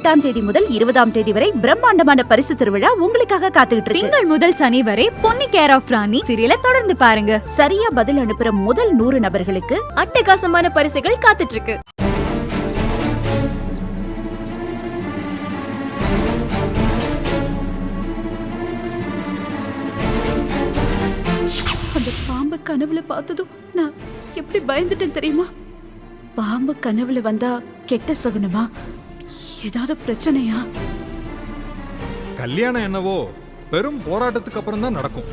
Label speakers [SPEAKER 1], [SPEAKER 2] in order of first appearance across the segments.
[SPEAKER 1] எட்டாம் தேதி முதல் இருபதாம் தேதி வரை பிரம்மாண்டமான பரிசு திருவிழா உங்களுக்காக காத்துக்கிட்டு இருக்கு.
[SPEAKER 2] திங்கள் முதல் சனி வரை பொன்னி கேர் ஆஃப் ராணி சீரியலை தொடர்ந்து பாருங்க.
[SPEAKER 1] சரியா பதில் அனுப்புற முதல் நூறு நபர்களுக்கு
[SPEAKER 2] அட்டகாசமான பரிசுகள் காத்துட்டு இருக்கு.
[SPEAKER 1] அந்த பாம்பு கனவுல பார்த்ததும் நான் எப்படி பயந்துட்டேன் தெரியுமா? பாம்பு கனவுல வந்தா கெட்ட சகுனமா? ஏதாவது பிரச்சனையா?
[SPEAKER 3] கல்யாணம் என்னவோ பெரும் போராட்டத்துக்கு அப்புறம் தான் நடக்கும்.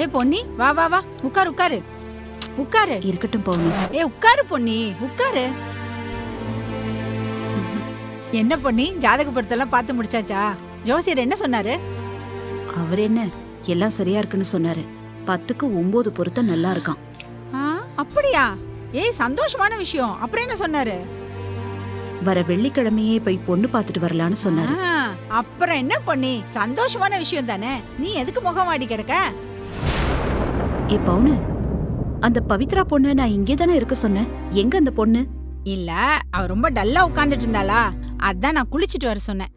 [SPEAKER 4] ஏ பொன்னி வா வா வா உட்காரு உட்காரு. உட்காரு
[SPEAKER 1] இருக்கட்டும் பவுனி
[SPEAKER 4] ஏ உட்காரு பொன்னி உட்காரு. என்ன பொன்னி? ஜாதக பொருத்தெல்லாம் பார்த்து முடிச்சாச்சா? ஜோசியர் என்ன சொன்னாரு?
[SPEAKER 1] அவர் என்ன? எல்லாம் சரியா இருக்குன்னு சொன்னாரு. பத்துக்கு ஒன்பது பொருத்தம் நல்லா இருக்கான்.
[SPEAKER 4] அப்படியா? ஏய் சந்தோஷமான விஷயம். அப்புறம் என்ன சொன்னாரு?
[SPEAKER 1] வர வெள்ளிக்கிழமையே போய் பொண்ணு பார்த்துட்டு வரலான்னு சொன்னாரு.
[SPEAKER 4] அப்புறம் என்ன பொன்னி? சந்தோஷமான விஷயம் தானே? நீ எதுக்கு முகம் வாடி கிடக்க?
[SPEAKER 1] ஏ பவுனு அந்த பவித்ரா பொண்ணு நான் இங்கே தானே இருக்க சொன்னேன். எங்க அந்த பொண்ணு?
[SPEAKER 4] இல்ல அவ ரொம்ப டல்லா உட்கார்ந்துட்டு இருந்தாளா? அதான் நான் குளிச்சிட்டு வர சொன்னேன்.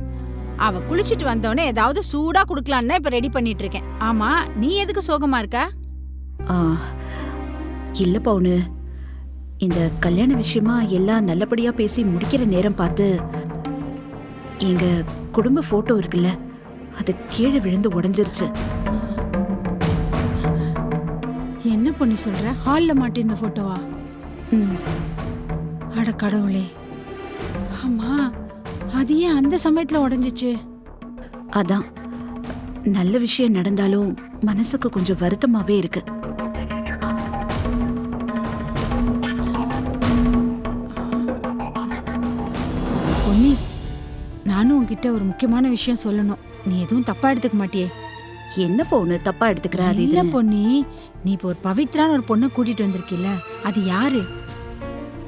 [SPEAKER 4] அவ குளிச்சிட்டு வந்தோடனே ஏதாவது சூடா குடுக்கலான்னு இப்ப ரெடி பண்ணிட்டு இருக்கேன். ஆமா நீ எதுக்கு சோகமா இருக்க?
[SPEAKER 1] இல்ல பவுனு. இந்த கல்யாண விஷயமா எல்லாம் நல்லபடியா பேசி முடிக்கிற நேரம் பார்த்து எங்க குடும்ப போட்டோ இருக்குல்ல அது கீழே விழுந்து உடைஞ்சிருச்சு.
[SPEAKER 4] என்ன பண்ணி சொல்ற? ஹால்ல மாட்டிருந்த போட்டோவா
[SPEAKER 1] ம்,
[SPEAKER 4] அட கடவுளே. ஆமா அது ஏன் அந்த சமயத்துல உடைஞ்சிச்சு?
[SPEAKER 1] அதான். நல்ல விஷயம் நடந்தாலும் மனசுக்கு கொஞ்சம் வருத்தமாவே இருக்கு.
[SPEAKER 4] பொன்னி நானும் உன்கிட்ட ஒரு முக்கியமான விஷயம் சொல்லணும். நீ எதுவும் தப்பா எடுத்துக்க மாட்டியே.
[SPEAKER 1] என்ன பவுனு தப்பா எடுத்துக்கிற அது
[SPEAKER 4] இல்ல? பொன்னி? நீ இப்போ ஒரு பவித்ரான்னு ஒரு பொண்ணை கூட்டிட்டு வந்திருக்கில்ல அது யாரு?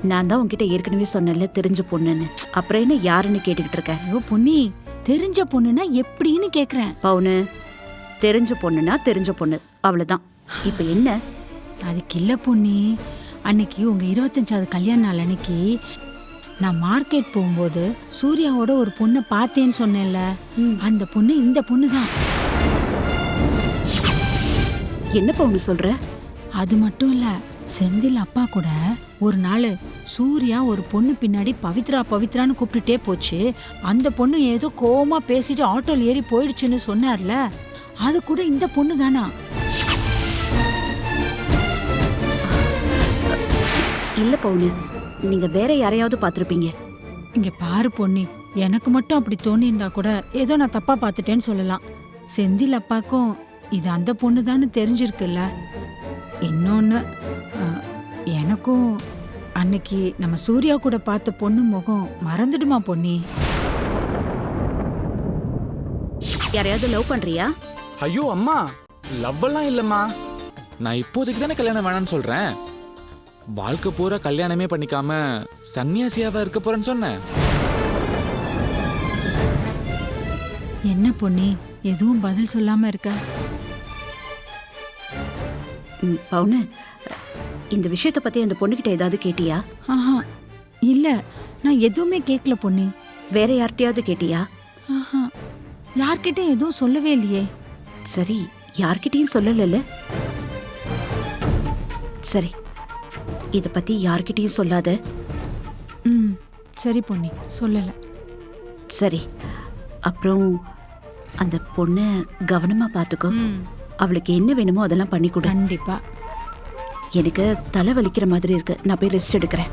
[SPEAKER 1] நான் தான் உன்கிட்ட ஏற்கனவே சொன்னேன்ல தெரிஞ்ச பொண்ணுன்னு. அப்புறம் என்ன யாருன்னு கேட்டுக்கிட்டு இருக்க?
[SPEAKER 4] ஐயோ பொன்னி தெரிஞ்ச பொண்ணுன்னா எப்படின்னு கேக்குறேன்.
[SPEAKER 1] பவுனு தெரிஞ்ச பொண்ணுனா தெரிஞ்ச பொண்ணு. அவ்வளவுதான். இப்ப என்ன?
[SPEAKER 4] அதுக்கு இல்ல பொன்னி. அன்னைக்கு உங்க இருபத்தஞ்சாவது கல்யாண நாள் அன்னைக்கு நான் மார்க்கெட் போகும்போது சூர்யாவோட ஒரு பொண்ணை பார்த்தேன்னு சொன்னேன்ல. அந்த பொண்ணு இந்த பொண்ணு தான்
[SPEAKER 1] என்ன பவுனு சொல்ற?
[SPEAKER 4] அது மட்டும் இல்ல செந்தில் அப்பா கூட ஒரு நாள் சூர்யா ஒரு பொண்ணு பின்னாடி பவித்ரா பவித்ரான்னு கூப்பிட்டுட்டே போச்சு. அந்த பொண்ணு ஏதோ கோவமா பேசிட்டு ஆட்டோல ஏறி போயிடுச்சுன்னு சொன்னார்ல. அது கூட இந்த பொண்ணு தானா?
[SPEAKER 1] இல்ல பவுனு நீங்க வேற யாரையாவது பார்த்திருப்பீங்க.
[SPEAKER 4] இங்க பாரு பொன்னி எனக்கு மட்டும் அப்படி தோணியிருந்தா கூட ஏதோ நான் தப்பா பார்த்துட்டேன்னு சொல்லலாம். செந்தில் அப்பாக்கும் இது அந்த பொண்ணு தான் தெரிஞ்சிருக்குல்ல. இன்னொன்னு அஹ், எனக்கும் அன்னைக்கு நம்ம சூர்யா கூட பார்த்த பொண்ணு முகம் மறந்துடுமா பொன்னி?
[SPEAKER 1] யாரையாவது லவ் பண்றியா?
[SPEAKER 5] ஐயோ அம்மா லவ் எல்லாம் இல்லம்மா. நான் இப்போதைக்கு தானே கல்யாணம் வேணாம்னு சொல்றேன். வாழ்க்கை பூரா கல்யாணமே பண்ணிக்காம சன்னியாசியாவா இருக்க போறேன்னு சொன்னேன்.
[SPEAKER 4] என்ன பொன்னி எதுவும் பதில் சொல்லாம இருக்க?
[SPEAKER 1] பவுனு இந்த விஷயத்த பத்தி அந்த பொண்ணுகிட்ட ஏதாவது கேட்டியா?
[SPEAKER 4] ஆஹா இல்ல. நான் எதுவுமே கேட்கல பொன்னி.
[SPEAKER 1] வேற யார்கிட்டயாவது கேட்டியா?
[SPEAKER 4] ஆஹா யார்கிட்டயும் எதுவும் சொல்லவே இல்லையே.
[SPEAKER 1] சரி யார்கிட்டயும் சொல்லலல்ல. சரி இத பத்தி யார்கிட்டயும் சொல்லாத.
[SPEAKER 4] ம் சரி பொன்னி சொல்லல.
[SPEAKER 1] சரி அப்புறம் அந்த பொண்ணை கவனமா பாத்துக்கோ. அவளுக்கு என்ன வேணுமோ அதெல்லாம் பண்ணி கொடு.
[SPEAKER 4] கண்டிப்பா.
[SPEAKER 1] எனக்கு தலை வலிக்கிற மாதிரி இருக்கு. நான் போய் ரெஸ்ட் எடுக்கிறேன்.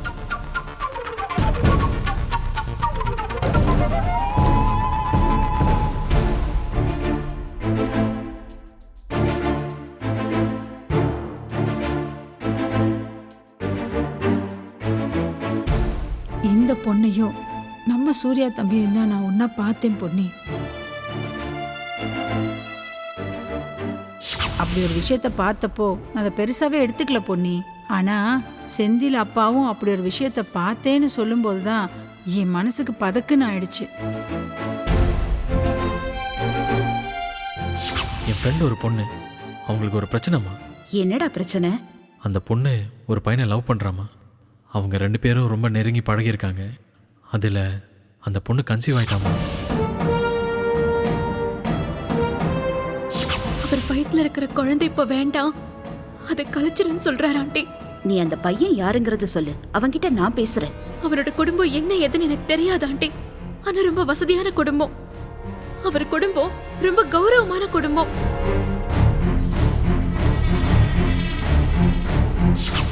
[SPEAKER 4] இந்த பொண்ணையும் நம்ம சூர்யா தம்பியும் தான் நான் ஒன்னா பார்த்தேன் பொன்னி. அப்படி ஒரு விஷயத்த பார்த்தப்போ நான் அதை பெருசாவே எடுத்துக்கல பொன்னி. ஆனா செந்தில் அப்பாவும் அப்படி ஒரு விஷயத்த பார்த்தேன்னு சொல்லும்போது தான் என் மனசுக்கு பதக்குன்னு ஆயிடுச்சு.
[SPEAKER 6] என் ஃப்ரெண்ட் ஒரு பொண்ணு. அவங்களுக்கு ஒரு பிரச்சனைமா
[SPEAKER 1] என்னடா பிரச்சனை?
[SPEAKER 6] அந்த பொண்ணு ஒரு பையனை லவ் பண்ணுறாமா அவங்க ரெண்டு பேரும் ரொம்ப நெருங்கி பழகியிருக்காங்க. அதில் அந்த பொண்ணு கன்சீவ் ஆயிட்டாமா
[SPEAKER 7] வயித்துல இருக்கிற குழந்தை இப்ப வேண்டாம். அதை கலைச்சிருன்னு சொல்றாரு ஆண்டி.
[SPEAKER 1] நீ அந்த பையன் யாருங்கறத சொல்லு. அவன்கிட்ட நான் பேசுறேன்.
[SPEAKER 7] அவரோட குடும்பம் என்ன ஏதுன்னு எனக்கு தெரியாது ஆண்டி. ஆனா ரொம்ப வசதியான குடும்பம். அவர் குடும்பம் ரொம்ப கௌரவமான குடும்பம்.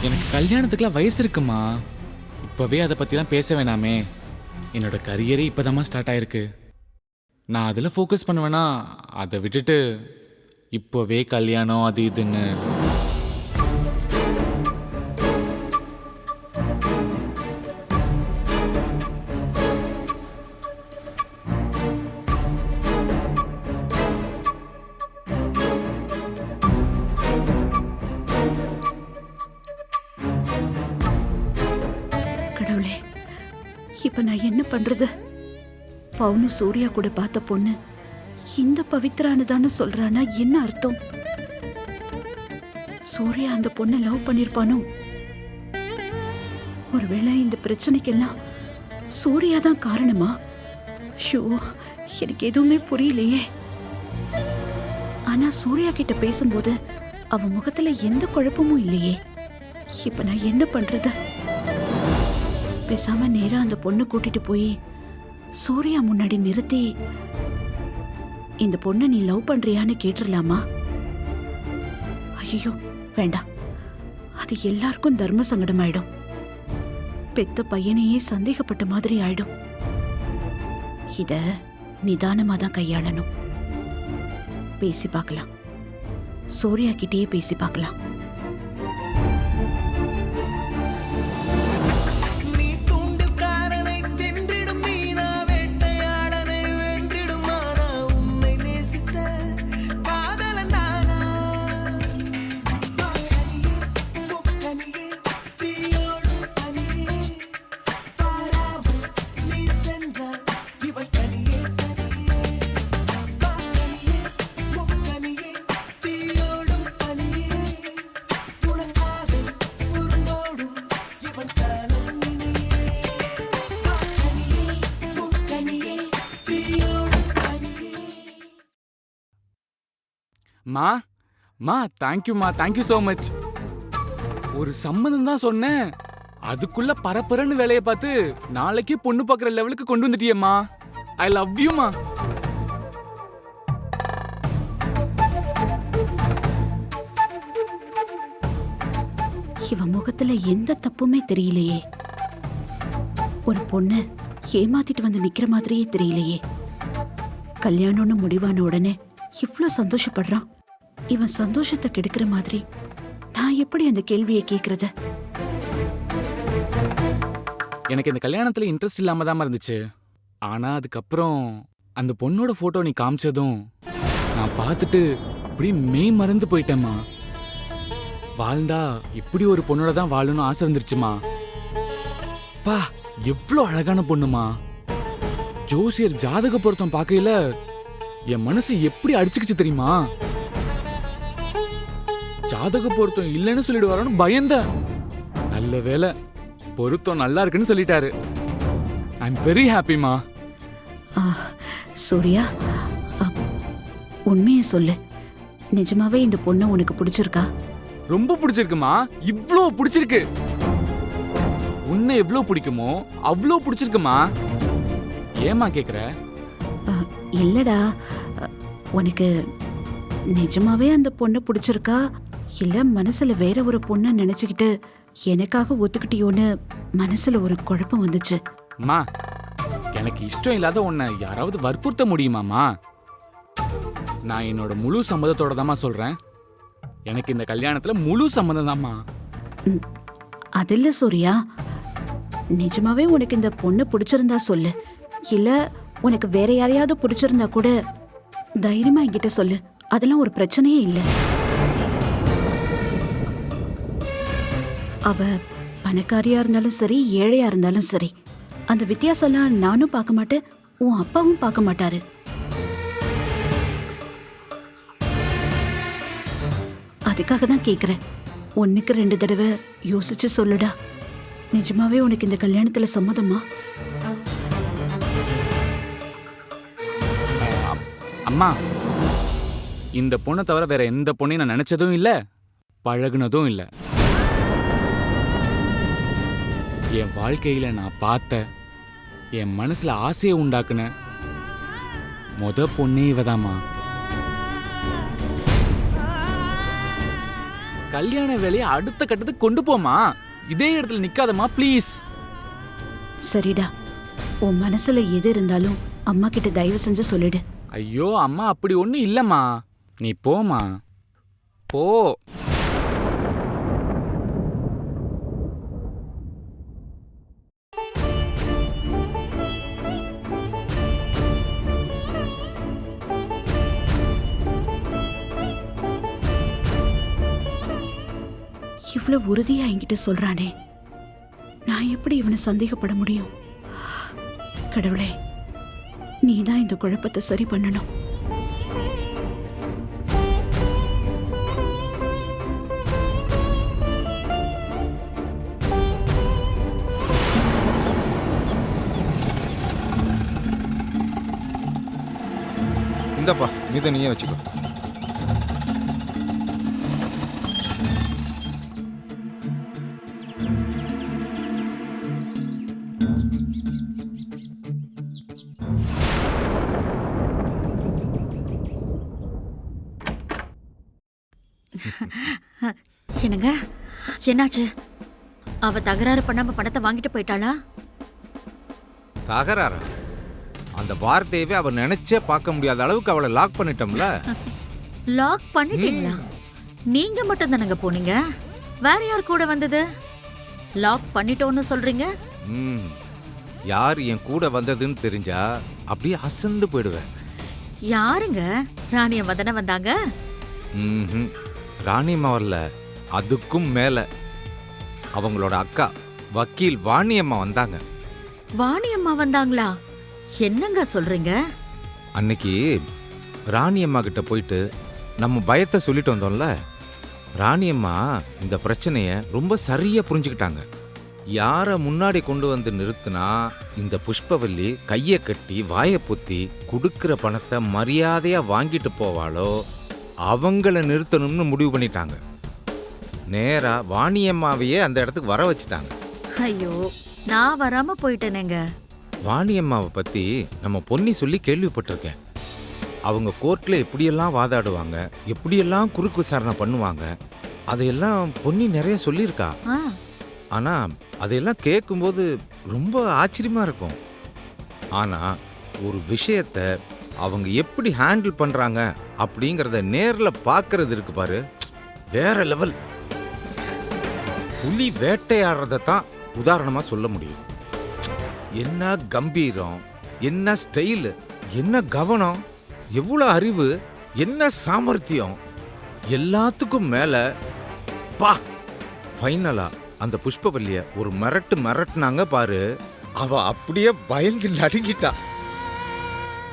[SPEAKER 5] எனக்கு கல்யாணத்துக்குலாம் வயசு இருக்குமா? இப்போவே அதை பற்றிலாம் பேச வேணாமே. என்னோட கரியரே இப்போதாம்மா ஸ்டார்ட் ஆயிருக்கு. நான் அதில் ஃபோக்கஸ் பண்ணுவேனா அதை விட்டுட்டு இப்போவே கல்யாணம் அது இதுன்னு.
[SPEAKER 1] கடவுளே இப்ப நான் என்ன பண்றது? பவுனு சூர்யா கூட பார்த்த பொண்ணு இந்த பவித்ரான்னு சொல்றானா என்ன அர்த்தம்? சூர்யா அந்த பொண்ணை லவ் பண்ணிருப்பானோ? ஒருவேளை இந்த பிரச்சனைக்கெல்லாம் சூர்யா தான் காரணமா? ஷோ எனக்கு எதுவுமே புரியலையே. ஆனா சூர்யா கிட்ட பேசும்போது அவன் முகத்துல எந்த குழப்பமும் இல்லையே. இப்ப நான் என்ன பண்றது? பேசாம நேரா அந்த பொண்ணை கூட்டிட்டு போய் சூர்யா முன்னாடி நிறுத்தி இந்த பொண்ணை நீ லவ் பண்றியான்னு கேட்டுடலாமா ஐயோ வேண்டாம் அது எல்லாருக்கும் தர்ம சங்கடம் ஆயிடும் பெத்த பையனையே சந்தேகப்பட்ட மாதிரி ஆயிடும். இத நிதானமா தான் கையாளணும். பேசி பார்க்கலாம். சூர்யா கிட்டேயே பேசி பார்க்கலாம்.
[SPEAKER 5] மா மா தேங்க்யூமா தேங்க்யூ ஸோ மச் ஒரு சம்மதம் தான் சொன்னேன். அதுக்குள்ள பரபரன்னு வேலையை பார்த்து நாளைக்கே பொண்ணு பார்க்குற லெவலுக்கு கொண்டு வந்துட்டியேம்மா. ஐ லவ் யூமா
[SPEAKER 1] இவன் முகத்துல எந்த தப்புமே தெரியலையே. ஒரு பொண்ணு ஏமாத்திட்டு வந்து நிக்கிற மாதிரியே தெரியலையே. கல்யாணம்னு முடிவான உடனே இவ்வளோ சந்தோஷப்படுறான். இவன் சந்தோஷத்தை கெடுக்கிற மாதிரி நான் எப்படி அந்த கேள்வியை கேக்குறது?
[SPEAKER 5] எனக்கு இந்த கல்யாணத்துல இன்ட்ரெஸ்ட் இல்லாம தான் இருந்துச்சு. ஆனா அதுக்கப்புறம் அந்த பொண்ணோட போட்டோ நீ காமிச்சதும் நான் பார்த்துட்டு அப்படியே மெய் மறந்து போயிட்டேம்மா. வாழ்ந்தா இப்படி ஒரு பொண்ணோட தான் வாழணும்னு ஆசை வந்துருச்சுமா. பா எவ்வளோ அழகான பொண்ணுமா. ஜோசியர் ஜாதக பொருத்தம் பார்க்கையில என் மனசு எப்படி அடிச்சுக்கிச்சு தெரியுமா. ஜாதக பொருத்தம் இல்லைன்னு சொல்லிடுவாரோன்னு பயந்தேன் நல்ல வேலை பொருத்தம் நல்லா இருக்குன்னு சொல்லிட்டாரு. ஐ எம் வெரி ஹாப்பிமா
[SPEAKER 1] சூர்யா உண்மையை சொல்லு. நிஜமாவே இந்த பொண்ணை உனக்கு பிடிச்சிருக்கா?
[SPEAKER 5] ரொம்ப பிடிச்சிருக்குமா? இவ்ளோ பிடிச்சிருக்கு. உன்னை எவ்வளோ பிடிக்குமோ அவ்வளோ பிடிச்சிருக்குமா? ஏமா கேக்குற?
[SPEAKER 1] அ, இல்லடா. உனக்கு நிஜமாவே அந்த பொண்ணை பிடிச்சிருக்கா? இல்ல மனசுல வேற ஒரு பொண்ணை நினைச்சுக்கிட்டு எனக்காக ஒத்துக்கிட்டியோன்னு மனசுல ஒரு குழப்பம் வந்துச்சு.
[SPEAKER 5] அம்மா எனக்கு இஷ்டம் இல்லாத உன்னை யாராவது வற்புறுத்த முடியுமாம்மா நான் என்னோட முழு சம்மதத்தோட தாம்மா சொல்றேன். எனக்கு இந்த கல்யாணத்துல முழு சம்மதம் தாம்மா
[SPEAKER 1] அது இல்ல சூர்யா. நிஜமாவே உனக்கு இந்த பொண்ணு பிடிச்சிருந்தா சொல்லு. இல்ல உனக்கு வேற யாரையாவது பிடிச்சிருந்தா கூட தைரியமா என்கிட்ட சொல்லு. அதெல்லாம் ஒரு பிரச்சனையே இல்லை. அவ பணக்காரியா இருந்தாலும் சரி ஏழையா இருந்தாலும் சரி. அந்த வித்தியாசம்லாம் நானும் பார்க்க மாட்டேன் உன் அப்பாவும் பார்க்க மாட்டாரு. அதுக்காக தான் கேட்குறேன் ஒன்றுக்கு ரெண்டு தடவை யோசிச்சு சொல்லுடா. நிஜமாவே உனக்கு இந்த கல்யாணத்தில் சம்மதமா?
[SPEAKER 5] அம்மா இந்த பொண்ணை தவிர வேற எந்த பொண்ணையும் நான் நினைச்சதும் இல்லை பழகுனதும் இல்லை. என் வாழ்க்கையில நான் பார்த்த என் மனசுல ஆசையை உண்டாக்குன முத பொண்ணே இவதாம்மா. கல்யாண வேலையை அடுத்த கட்டத்துக்கு கொண்டு போமா இதே இடத்துல நிக்காதம்மா ப்ளீஸ்
[SPEAKER 1] சரிடா. உன் மனசுல எது இருந்தாலும் அம்மா கிட்ட தயவு செஞ்சு சொல்லிடு.
[SPEAKER 5] ஐயோ அம்மா அப்படி ஒண்ணும் இல்லம்மா. நீ போமா போ.
[SPEAKER 1] இவ்வளோ உறுதியாக என்கிட்ட சொல்கிறானே நான் எப்படி இவனை சந்தேகப்பட முடியும்? கடவுளே நீ தான் இந்த குழப்பத்தை சரி பண்ணணும்.
[SPEAKER 8] இந்தப்பா இதை நீயே வச்சுக்கோ.
[SPEAKER 9] என்னங்க என்னாச்சு? அவ தகராறு பண்ணாம பணத்தை வாங்கிட்டு போயிட்டாளா?
[SPEAKER 10] தகராறா? அந்த வார்த்தையவே அவர் நினைச்சே பார்க்க முடியாத அளவுக்கு அவளை லாக் பண்ணிட்டோம்ல.
[SPEAKER 9] லாக் பண்ணிட்டீங்களா? நீங்க மட்டும் தானங்க போனீங்க? வேற யார் கூட வந்தது? லாக் பண்ணிட்டோன்னு சொல்றீங்க?
[SPEAKER 10] ம். யார் என் கூட வந்ததுன்னு தெரிஞ்சா அப்படியே அசந்து போயிடுவேன்
[SPEAKER 9] யாருங்க? ராணியம் வதன வந்தாங்க?
[SPEAKER 10] ம்ஹும். ராணியம்மா வரல. அதுக்கும் மேல அவங்களோட அக்கா வக்கீல் வாணியம்மா வந்தாங்க.
[SPEAKER 9] வாணியம்மா வந்தாங்களா? என்னங்க சொல்றீங்க?
[SPEAKER 10] அன்னைக்கு ராணியம்மா கிட்ட போயிட்டு நம்ம பயத்தை சொல்லிட்டு வந்தோம்ல. ராணியம்மா இந்த பிரச்சனைய ரொம்ப சரியா புரிஞ்சுக்கிட்டாங்க. யாரை முன்னாடி கொண்டு வந்து நிறுத்தினா இந்த புஷ்பவல்லி கையை கட்டி வாயை பொத்தி கொடுக்கிற பணத்தை மரியாதையா வாங்கிட்டு போவாளோ அவங்கள நிறுத்தணும்னு முடிவு பண்ணிட்டாங்க. நேரா வாணியம்மாவையே அந்த இடத்துக்கு வர வச்சுட்டாங்க.
[SPEAKER 9] ஐயோ நான் வராம போயிட்டேனேங்க.
[SPEAKER 10] வாணியம்மாவை பத்தி நம்ம பொன்னி சொல்லி கேள்விப்பட்டிருக்கேன். அவங்க கோர்ட்ல எப்படியெல்லாம் வாதாடுவாங்க எப்படியெல்லாம் குறுக்கு விசாரணை பண்ணுவாங்க அதையெல்லாம் பொன்னி நிறைய சொல்லியிருக்கா. ஆனா அதையெல்லாம் கேட்கும்போது ரொம்ப ஆச்சரியமா இருக்கும். ஆனா ஒரு விஷயத்த அவங்க எப்படி ஹேண்டில் பண்றாங்க அப்படிங்கறத நேர்ல பார்க்கறது இருக்கு பாரு. வேற லெவல். புலி வேட்டையாடுறத தான் உதாரணமா சொல்ல முடியும். என்ன கம்பீரம் என்ன ஸ்டைல் என்ன கவனம் எவ்வளவு அறிவு என்ன சாமர்த்தியம் எல்லாத்துக்கும் மேல பா! ஃபைனலா அந்த புஷ்பவல்லிய ஒரு மிரட்டு மிரட்டுனாங்க பாரு. அவ அப்படியே பயந்து நடுங்கிட்டா.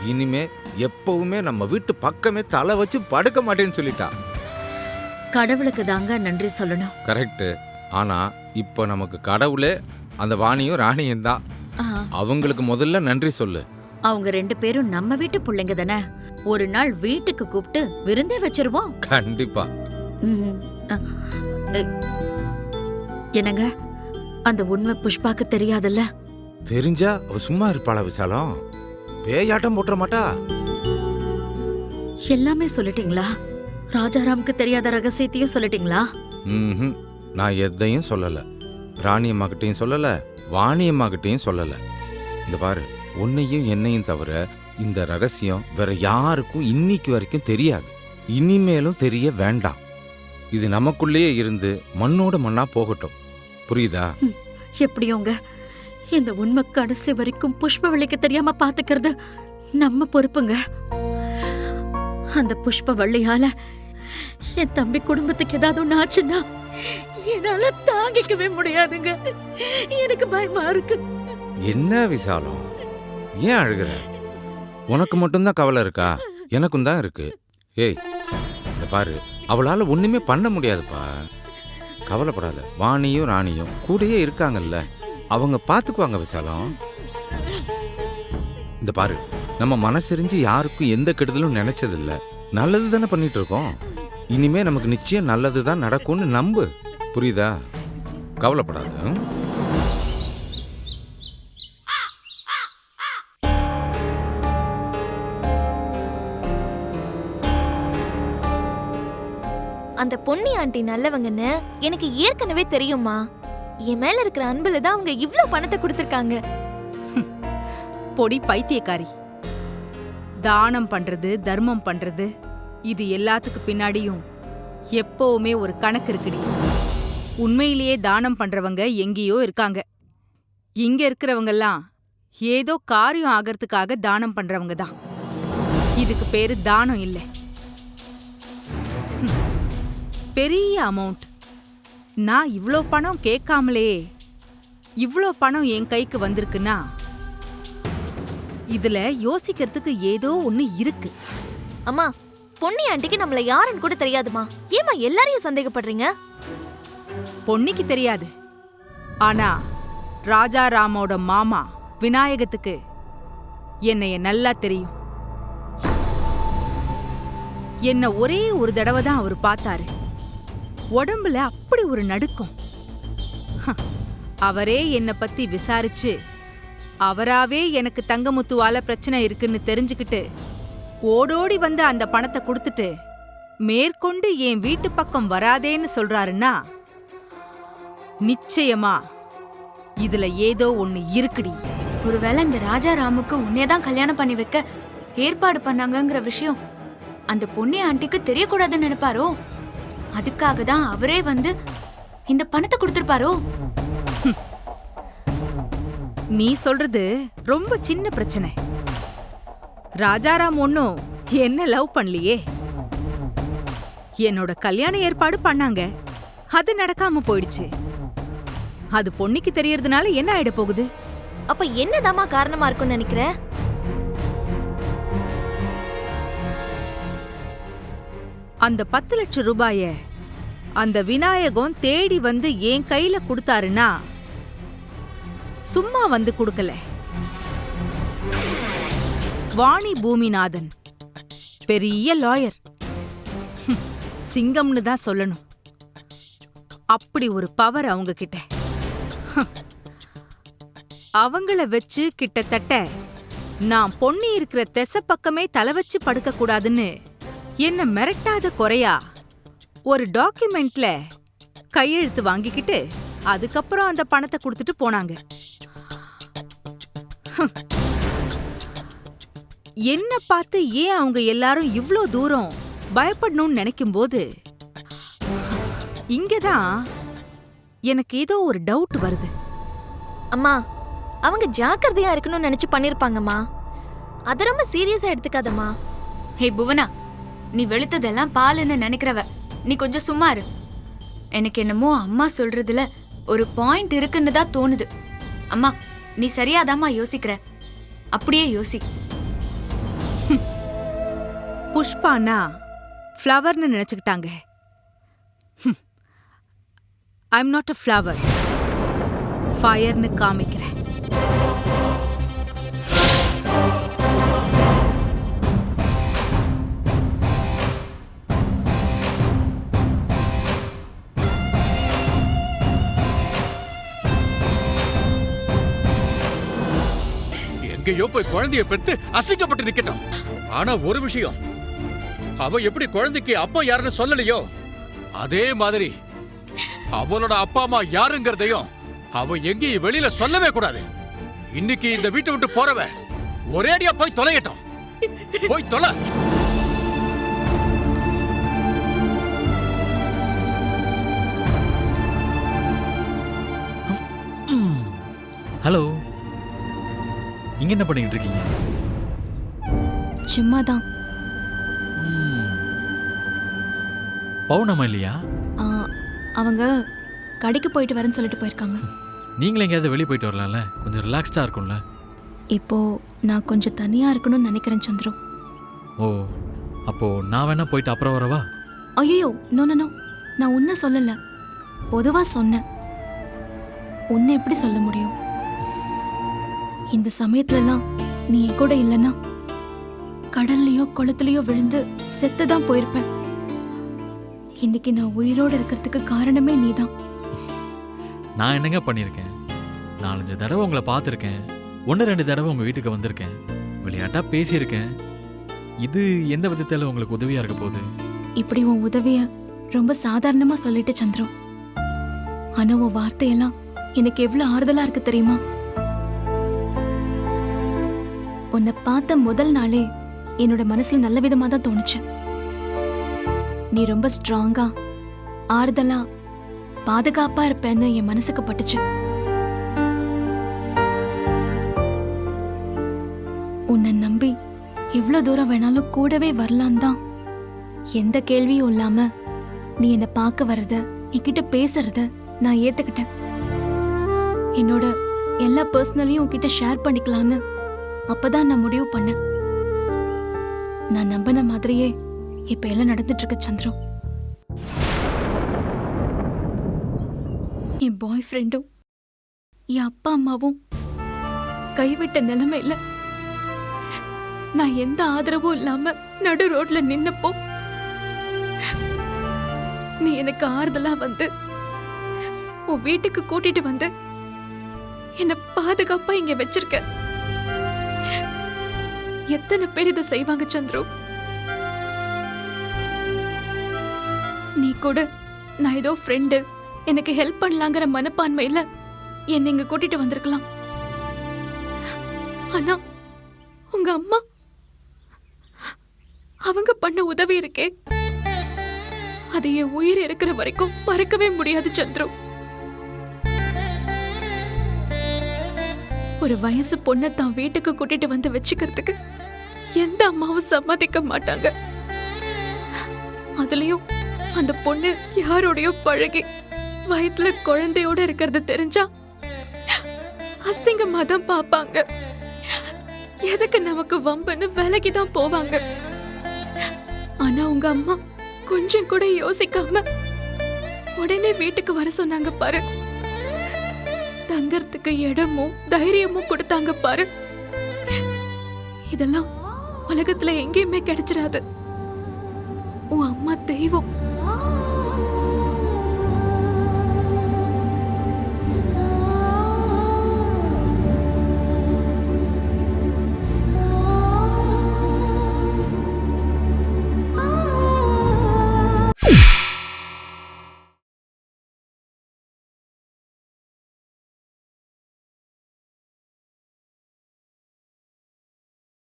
[SPEAKER 10] இனிமே எப்பவுமே நம்ம வீட்டு பக்கமே தலை வச்சு படுக்க மாட்டேன்னு சொல்லிட்டா.
[SPEAKER 9] கடவுளுக்கு தாங்க நன்றி சொல்லணும்.
[SPEAKER 10] கரெக்ட் ஆனா இப்போ நமக்கு கடவுளே அந்த வாணியும் ராணியும் தான்.
[SPEAKER 9] ஆ,
[SPEAKER 10] அவங்களுக்கு முதல்ல நன்றி சொல்லு.
[SPEAKER 9] அவங்க ரெண்டு பேரும் நம்ம வீட்டு பிள்ளைங்க தானே? ஒரு நாள் வீட்டுக்கு கூப்பிட்டு விருந்தே வச்சிருவோம்.
[SPEAKER 10] கண்டிப்பா.
[SPEAKER 9] ம், அ, எ, என்னங்க? அந்த உண்மை புஷ்பாக்கு தெரியாதுல்ல?
[SPEAKER 10] தெரிஞ்சா அவ சும்மா இருப்பாளா விசாலம்? பேயாட்டம் போட்டுற மாட்டா?
[SPEAKER 9] எல்லாமே சொல்லிட்டீங்களா? ராஜாராமுக்கு தெரியாத ரகசியத்தையும் சொல்லிட்டீங்களா?
[SPEAKER 10] ம்ஹும். நான் எதையும் சொல்லலை. ராணியம்மாக்கிட்டையும் சொல்லலை வாணியம்மாக்கிட்டையும் சொல்லலை. இந்த பாரு உன்னையும் என்னையும் தவிர இந்த ரகசியம் வேற யாருக்கும் இன்னைக்கு வரைக்கும் தெரியாது. இனிமேலும் தெரிய வேண்டாம். இது நமக்குள்ளேயே இருந்து மண்ணோட மண்ணா போகட்டும். புரியுதா?
[SPEAKER 9] எப்படியோங்க? இந்த உண்மை கடைசி வரைக்கும் புஷ்பவள்ளிக்கு தெரியாம பாத்துக்கிறது நம்ம பொறுப்புங்க. அந்த புஷ்பவள்ளியால என் தம்பி குடும்பத்துக்கு ஏதாவது ஒன்று ஆச்சுன்னா
[SPEAKER 7] என்னால தாங்கிக்கவே முடியாதுங்க. எனக்கு பயமா இருக்கு.
[SPEAKER 10] என்ன விசாலம்? ஏன் அழுகுற? உனக்கு மட்டும்தான் கவலை இருக்கா? எனக்கும் தான் இருக்கு. ஏய் இந்த பாரு. அவளால ஒண்ணுமே பண்ண முடியாதுப்பா. கவலைப்படாத. வாணியும் ராணியும் கூடயே இருக்காங்கல்ல. அவங்க பார்த்துக்குவாங்க விசாலம். இந்த பாரு. நம்ம மனசெரிஞ்சு யாருக்கும் எந்த கெடுதலும் நினைச்சதில்ல. நல்லது தானே பண்ணிட்டு இருக்கோம். இனிமே நமக்கு நிச்சயம் நல்லது தான் நடக்கும்னு நம்பு. புரியுதா? கவலைப்படாத?
[SPEAKER 11] அந்த பொன்னி ஆண்டி நல்லவங்கன்னு எனக்கு ஏற்கனவே தெரியுமா என் மேல இருக்கிற அன்புல தான் அவங்க இவ்ளோ பணத்தை கொடுத்திருக்காங்க.
[SPEAKER 12] பொடி பைத்தியக்காரி. தானம் பண்றது தர்மம் பண்றது இது எல்லாத்துக்கு பின்னாடியும் எப்பவுமே ஒரு கணக்கு இருக்குடி. உண்மையிலேயே தானம் பண்றவங்க எங்கேயோ இருக்காங்க. இங்க இருக்கிறவங்கெல்லாம் ஏதோ காரியம் ஆகறதுக்காக தானம் பண்றவங்க தான். இதுக்கு பேரு தானம் இல்லை. பெரிய அமௌண்ட். நான் இவ்வளோ பணம் கேட்காமலே இவ்வளோ பணம் என் கைக்கு வந்திருக்குன்னா இதுல யோசிக்கிறதுக்கு ஏதோ ஒண்ணு இருக்கு.
[SPEAKER 11] அம்மா பொன்னி ஆண்டிக்கு நம்மள யாருன்னு கூட தெரியாதுமா. ஏமா எல்லாரையும் சந்தேகப்படுறீங்க?
[SPEAKER 12] பொன்னிக்கு தெரியாது. ஆனா ராஜாராமோட மாமா விநாயகத்துக்கு என்னைய நல்லா தெரியும். என்ன ஒரே ஒரு தடவை தான் அவர் பார்த்தாரு. உடம்புல அப்படி ஒரு நடுக்கம். ஹ, அவரே என்னை பத்தி விசாரிச்சு அவராவே எனக்கு தங்கமுத்துவால பிரச்சனை இருக்குன்னு தெரிஞ்சுக்கிட்டு ஓடோடி வந்து அந்த பணத்தை கொடுத்துட்டு மேற்கொண்டு என் வீட்டு பக்கம் வராதேன்னு சொல்றாருன்னா நிச்சயமா. இதுல ஏதோ ஒண்ணு இருக்குடி.
[SPEAKER 2] ஒருவேளை இந்த ராஜா ராமுக்கு உன்னைய தான் கல்யாணம் பண்ணி வைக்க ஏற்பாடு பண்ணாங்கங்கிற விஷயம் அந்த பொண்ணு ஆண்டிக்கு தெரியக்கூடாதுன்னு நினைப்பாரோ? அதுக்காக தான் அவரே வந்து இந்த பணத்தை கொடுத்திருப்பாரோ?
[SPEAKER 12] நீ சொல்றது ரொம்ப சின்ன பிரச்சனை. ராஜாராம் ஒன்னும் என்ன லவ் பண்ணலையே. என்னோட கல்யாண ஏற்பாடு பண்ணாங்க. அது நடக்காம போயிடுச்சு. அது பொன்னிக்கு தெரியறதுனால என்ன ஆயிட போகுது?
[SPEAKER 11] அப்ப என்னதாம்மா காரணமா இருக்கும்னு நினைக்கிற?
[SPEAKER 12] அந்த பத்து லட்சம் ரூபாய அந்த விநாயகம் தேடி வந்து என் கையில கொடுத்தாருன்னா சும்மா வந்து கொடுக்கல. வாணி பூமிநாதன். பெரிய லாயர். சிங்கம்னு தான் சொல்லணும். அப்படி ஒரு பவர் அவங்க கிட்ட. அவங்கள வச்சு கிட்டத்தட்ட நான் பொண்ணி இருக்கிற தெச பக்கமே தலை வச்சு படுக்க கூடாதுன்னு என்ன மிரட்டாத குறையா ஒரு டாக்குமெண்ட்ல கையெழுத்து வாங்கிக்கிட்டு அதுக்கப்புறம் அந்த பணத்தை கொடுத்துட்டு போனாங்க. என்ன பார்த்து ஏன் அவங்க எல்லாரும் இவ்வளோ தூரம் பயப்படணும்னு நினைக்கும்போது இங்கதான் எனக்கு ஏதோ ஒரு டவுட் வருது.
[SPEAKER 11] அம்மா அவங்க ஜாக்கிரதையா இருக்கணும்னு நினைச்சு பண்ணிருப்பாங்கம்மா. அத ரொம்ப சீரியஸா எடுத்துக்காதம்மா.
[SPEAKER 2] ஹே புவனா நீ வெளுத்ததெல்லாம் பாலுன்னு நினைக்கிறவ நீ கொஞ்சம் சும்மா இரு. எனக்கு என்னமோ அம்மா சொல்றதுல ஒரு பாயிண்ட் இருக்குன்னு தான் தோணுது. அம்மா நீ சரியாதாம்மா யோசிக்கிற? அப்படியே யோசி.
[SPEAKER 12] புஷ்பானா ஃப்ளவர்னு நினைச்சுக்கிட்டாங்க. ஐம் நாட் அ ஃப்ளவர் ஃபயர்னு காமிக்கிறேன்.
[SPEAKER 13] எங்கேயோ போய் குழந்தைய பெற்று அசிங்கப்பட்டு நிக்கட்டும். ஆனா ஒரு விஷயம். அவ எப்படி குழந்தைக்கு அப்பா யாருன்னு சொல்லலையோ? அதே மாதிரி அவளோட அப்பா அம்மா யாருங்கிறதையும் அவ எங்கேயும் வெளியில சொல்லவே கூடாது. இன்னைக்கு இந்த வீட்டை விட்டு போறவ ஒரேடியா போய் தொலையட்டும். போய் தொலை.
[SPEAKER 6] ஹலோ. இங்க என்ன பண்ணிட்டு இருக்கீங்க?
[SPEAKER 2] சும்மா தான்
[SPEAKER 6] ம். பௌர்ணமா இல்லையா?
[SPEAKER 2] அவங்க
[SPEAKER 7] கடைக்கு போயிட்டு வரேன்னு சொல்லிட்டு போயிருக்காங்க.
[SPEAKER 6] நீங்களும் எங்கேயாவது வெளியே போயிட்டு வரலாம்ல? கொஞ்சம் ரிலாக்ஸ்டாக இருக்கும்ல?
[SPEAKER 7] இப்போ நான் கொஞ்சம் தனியா இருக்கணும்னு நினைக்கிறேன் சந்துரு.
[SPEAKER 6] ஓ அப்போது நான் வேணா போயிட்டு அப்புறம் வரவா?
[SPEAKER 7] ஐயோ நோ நோ நோ நான் உன்னை சொல்லல. பொதுவா சொன்னேன். உன்னை எப்படி சொல்ல முடியும்? இந்த சமயத்துலலாம் நீ என் கூட இல்லைன்னா கடல்லையோ குளத்துலயோ விழுந்து செத்து தான் போயிருப்பேன். இன்னைக்கு நான் உயிரோடு இருக்கிறதுக்கு காரணமே நீதான்.
[SPEAKER 6] நான் என்னங்க பண்ணியிருக்கேன்? நாலஞ்சு தடவை உங்களை பார்த்துருக்கேன். ஒன்று ரெண்டு தடவை உங்கள் வீட்டுக்கு வந்திருக்கேன். விளையாட்டாக பேசியிருக்கேன். இது எந்த விதத்தில் உங்களுக்கு உதவியாக இருக்க போகுது?
[SPEAKER 7] இப்படி உன் உதவிய ரொம்ப சாதாரணமா சொல்லிட்டு சந்திரம். ஆனா உன் வார்த்தையெல்லாம் எனக்கு எவ்வளவு ஆறுதலா இருக்கு தெரியுமா? உன்னை பார்த்த முதல் நாளே என்னோட மனசுல நல்ல விதமா தான் தோணுச்சு. நீ ரொம்ப ஸ்ட்ராங்கா ஆறுதலா பாதுகாப்பா இருப்பேன்னு என் மனசுக்கு பட்டுச்சு. உன்னை நம்பி எவ்வளவு தூரம் வேணாலும் கூடவே வரலாம் தான். எந்த கேள்வியும் இல்லாம நீ என்னை பார்க்க வர்றத என்கிட்ட பேசுறத நான் ஏத்துக்கிட்டேன். என்னோட எல்லா பர்சனலையும் உன்கிட்ட ஷேர் பண்ணிக்கலான்னு அப்பதான் நான் முடிவு பண்ணேன். நான் நம்பின மாதிரியே இப்ப எல்லாம் நடந்துட்டு இருக்கு சந்திரு. என் பாய் ஃப்ரெண்டும் என் அப்பா அம்மாவும் கைவிட்ட நிலைமையில நான் எந்த ஆதரவும் இல்லாம நடு ரோட்ல நின்னப்போ நீ எனக்கு ஆறுதலா வந்து உன் வீட்டுக்கு கூட்டிட்டு வந்து என்ன பாதுகாப்பா இங்க வச்சிருக்க. எத்தனை பேர் இதை செய்வாங்க சந்துரு? கூட. நான் ஏதோ ஃப்ரெண்டு எனக்கு ஹெல்ப் பண்ணலாங்கிற மனப்பான்மையில என்னை இங்க கூட்டிட்டு வந்திருக்கலாம். ஆனா உங்க அம்மா அவங்க பண்ண உதவி இருக்கே. அது என் உயிர் இருக்கிற வரைக்கும் மறக்கவே முடியாது சந்துரு. ஒரு வயசு பொண்ணை தான் வீட்டுக்கு கூட்டிட்டு வந்து வச்சுக்கிறதுக்கு எந்த அம்மாவும் சம்மதிக்க மாட்டாங்க. அதுலயும் அந்த பொண்ணு யாரோடையோ பழகி வயிற்றுல குழந்தையோட இருக்கிறது தெரிஞ்சா அசிங்கமா தான் பார்ப்பாங்க. எதுக்கு நமக்கு வம்புன்னு விலகி தான் போவாங்க. ஆனா உங்க அம்மா கொஞ்சம் கூட யோசிக்காம உடனே வீட்டுக்கு வர சொன்னாங்க பாரு. தங்கறதுக்கு இடமும் தைரியமும் கொடுத்தாங்க பாரு. இதெல்லாம் உலகத்துல எங்கேயுமே கிடைச்சிடாது உன் அம்மா தெய்வம்.